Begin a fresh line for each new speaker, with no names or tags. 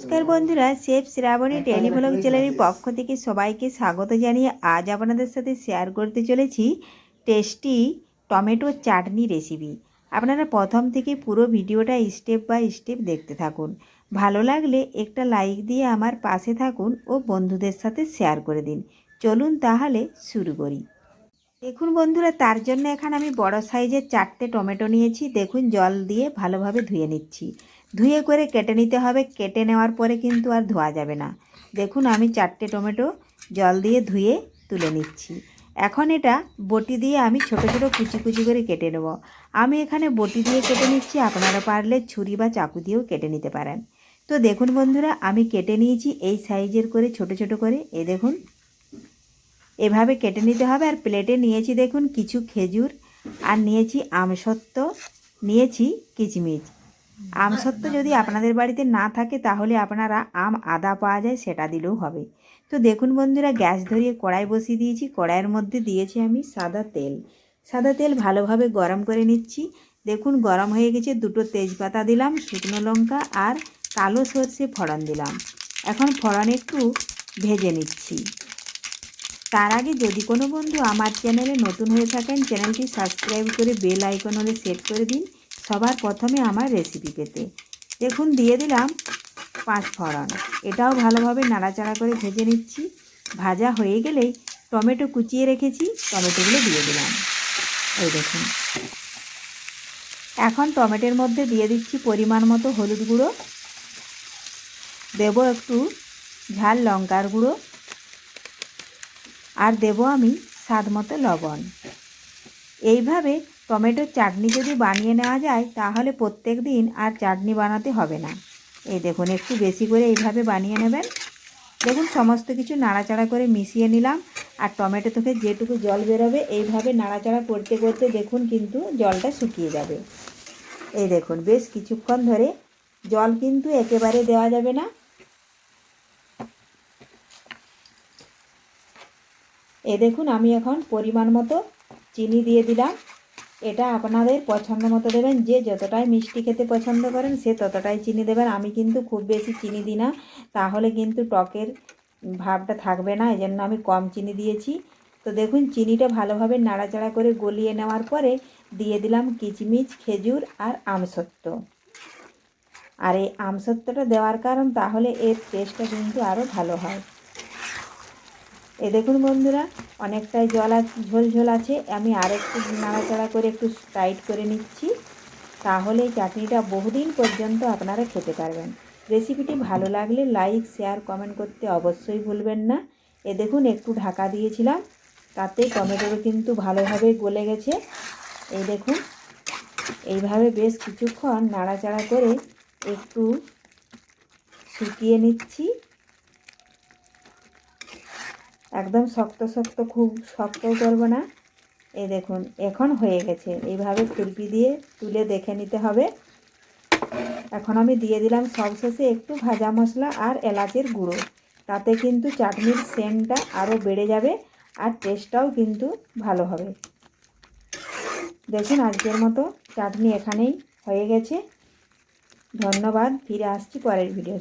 নমস্কার বন্ধুরা শেফ শ্রাবণী টেলিভ্লগ চ্যানেলের পক্ষ থেকে সবাইকে স্বাগত জানিয়ে আজ আপনাদের সাথে শেয়ার করতে চলেছি টেস্টি টমেটো চাটনি রেসিপি আপনারা প্রথম থেকে পুরো ভিডিওটা স্টেপ বাই স্টেপ দেখতে থাকুন। ভালো লাগলে একটা লাইক দিয়ে আমার পাশে থাকুন ও বন্ধুদের সাথে শেয়ার করে দিন। চলুন তাহলে শুরু করি। দেখুন বন্ধুরা, তার জন্য এখানে আমি বড় সাইজের চারটে টমেটো নিয়েছি। দেখুন, জল দিয়ে ভালোভাবে ধুয়ে নিচ্ছি। ধুয়ে করে কেটে নিতে হবে। কেটে নেওয়ার পরে কিন্তু আর ধোয়া যাবে না। দেখুন, আমি চারটে টমেটো জল দিয়ে ধুয়ে তুলে নিচ্ছি। এখন এটা বটি দিয়ে আমি ছোট ছোট কুচি কুচি করে কেটে নেব। আমি এখানে বটি দিয়ে কেটে নিচ্ছি। আপনারা পারলে ছুরি বা চাকু দিয়েও কেটে নিতে পারেন। তো দেখুন বন্ধুরা, আমি কেটে নিয়েছি। এই সাইজের করে ছোট ছোট করে। এ দেখুন এভাবে কেটে নিতে হবে। আর প্লেটে নিয়েছি দেখুন কিছু খেজুর, আর নিয়েছি আমসত্ত্ব, নিয়েছি কিচমিচ। আমসত্ত্ব যদি আপনাদের বাড়িতে না থাকে তাহলে আপনারা আম আদা পাওয়া যায়, সেটা দিলেও হবে। তো দেখুন বন্ধুরা, গ্যাস ধরিয়ে কড়াই বসিয়ে দিয়েছি। কড়াইয়ের মধ্যে দিয়েছি আমি সাদা তেল। সাদা তেল ভালোভাবে গরম করে নিচ্ছি। দেখুন গরম হয়ে গেছে, দুটো তেজপাতা দিলাম, শুকনো লঙ্কা আর কালো সর্ষে ফোড়ন দিলাম। এখন ফোড়ন একটু ভেজে নিচ্ছি। তার আগে যদি কোনো বন্ধু আমার চ্যানেলে নতুন হয়ে থাকেন, চ্যানেলটি সাবস্ক্রাইব করে বেল আইকন হলে সেট করে দিন সবার প্রথমে আমার রেসিপি পেতে। দেখুন, দিয়ে দিলাম পাঁচ ফোড়ন। এটাও ভালোভাবে নাড়াচাড়া করে ভেজে নিচ্ছি। ভাজা হয়ে গেলেই টমেটো কুচিয়ে রেখেছি, টমেটোগুলো দিয়ে দিলাম। এই দেখুন। এখন টমেটোর মধ্যে দিয়ে দিচ্ছি পরিমাণ মতো হলুদ গুঁড়ো। দেব একটু ঝাল লঙ্কার গুঁড়ো। আর দেব আমি স্বাদ মতো লবণ। এইভাবে টমেটোর চাটনি যদি বানিয়ে নেওয়া যায়, তাহলে প্রত্যেক দিন আর চাটনি বানাতে হবে না। এই দেখুন, একটু বেশি করে এইভাবে বানিয়ে নেবেন। দেখুন, সমস্ত কিছু নাড়াচাড়া করে মিশিয়ে নিলাম। আর টমেটো থেকে যেটুকু জল বেরোবে, এইভাবে নাড়াচাড়া করতে করতে দেখুন কিন্তু জলটা শুকিয়ে যাবে। এই দেখুন, বেশ কিছুক্ষণ ধরে জল কিন্তু একেবারে দেওয়া যাবে না। এ দেখুন, আমি এখন পরিমাণ মতো চিনি দিয়ে দিলাম। এটা আপনাদের পছন্দ মতো দেবেন। যে যতটাই মিষ্টি খেতে পছন্দ করেন, সে ততটাই চিনি দেবেন। আমি কিন্তু খুব বেশি চিনি দিই না। তাহলে কিন্তু টকের ভাবটা থাকবে না। এজন্য আমি কম চিনি দিয়েছি। তো দেখুন, চিনিটা ভালোভাবে নাড়াচাড়া করে গলিয়ে নেওয়ার পরে দিয়ে দিলাম কিচমিচ, খেজুর আর আমসত্ত্ব। আর এই আমসত্ত্বটা দেওয়ার কারণ, তাহলে এর টেস্টটা কিন্তু আরও ভালো হয়। এ দেখুন বন্ধুরা, অনেকটাই জল ঝোল ঝোল আছে। আমি আরেকটু নাড়াচাড়া করে একটু টাইট করে নিচ্ছি। তাহলে এই চাটনিটা বহুদিন পর্যন্ত আপনারা খেতে পারবেন। রেসিপিটি ভালো লাগলে লাইক, শেয়ার, কমেন্ট করতে অবশ্যই ভুলবেন না। এ দেখুন, একটু ঢাকা দিয়েছিলাম। তাতে টমেটোর কিন্তু ভালোভাবে গলে গেছে। এই দেখুন, এইভাবে বেশ কিছুক্ষণ নাড়াচাড়া করে একটু শুকিয়ে নিচ্ছি। একদম শক্ত শক্ত, খুব শক্তও করব না। এই দেখুন, এখন হয়ে গেছে। এইভাবে খুরপি দিয়ে তুলে দেখে নিতে হবে। এখন আমি দিয়ে দিলাম সবশেষে একটু ভাজা মশলা আর এলাচের গুঁড়ো। তাতে কিন্তু চাটনির সেন্টটা আরও বেড়ে যাবে আর টেস্টটাও কিন্তু ভালো হবে। দেখুন, আজকের মতো চাটনি এখানেই হয়ে গেছে। ধন্যবাদ, ফিরে আসছি পরের ভিডিও